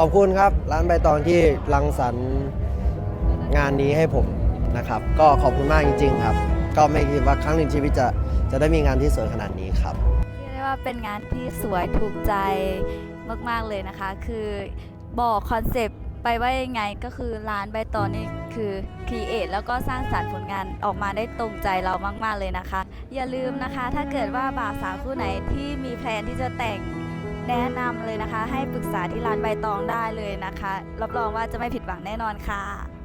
ขอบคุณครับ ร้านใบตองที่รังสรรค์งานนี้ให้ผมนะครับ ก็ขอบคุณมากจริง ๆ ครับ ก็ไม่คิดว่าครั้งหนึ่งชีวิตจะจะได้มีงานที่สวยขนาดนี้ครับเรียกได้ว่าเป็นงานที่สวยถูกใจมาก ๆ เลยนะคะ คือบอกคอนเซปต์ไปว่ายังไงก็คือร้านใบตองนี่คือครีเอทแล้วก็สร้างสรรค์ผลงานออกมาได้ตรงใจเรามาก ๆ เลยนะคะ อย่าลืมนะคะ ถ้าเกิดว่าบ่าวสาวคู่ไหนที่มีแพลนที่จะแต่ง แนะนำเลยนะคะ ให้ปรึกษาที่ร้านใบตองได้เลยนะคะ รับรองว่าจะไม่ผิดหวังแน่นอนค่ะ